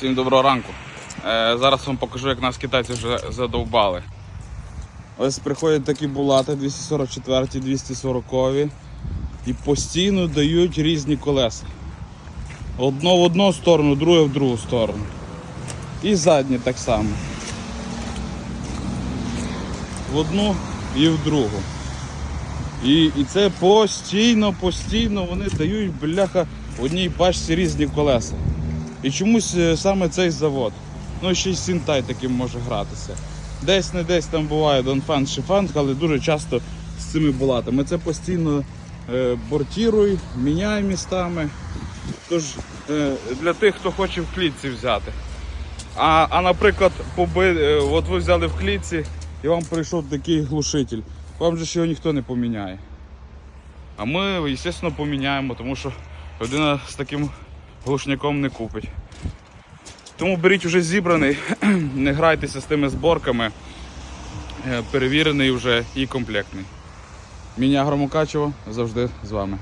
Всім доброго ранку. Е, зараз вам покажу, як нас китайці вже задовбали. Ось приходять такі булати 244, 240 і постійно дають різні колеса. Одно в одну сторону, друге в другу сторону. І задні так само. В одну і в другу. І, і це постійно, постійно вони дають бляха в одній пачці різні колеса. І чомусь е, саме цей завод. Ну ще й Сінтай таким може гратися. Десь не десь там буває Донфан Шифанг, але дуже часто з цими булатами. Це постійно е, бортіруй, міняй містами. Тож е, для тих, хто хоче в клітці взяти. А, а наприклад, поби... е, от ви взяли в клітці і вам прийшов такий глушитель. Вам же ж його ніхто не поміняє. А ми, звісно, поміняємо, тому що людина з таким глушником не купить. Тому беріть уже зібраний, не грайтеся з тими зборками. Е, Перевірений вже і комплектний. Міня Громокачево завжди з вами.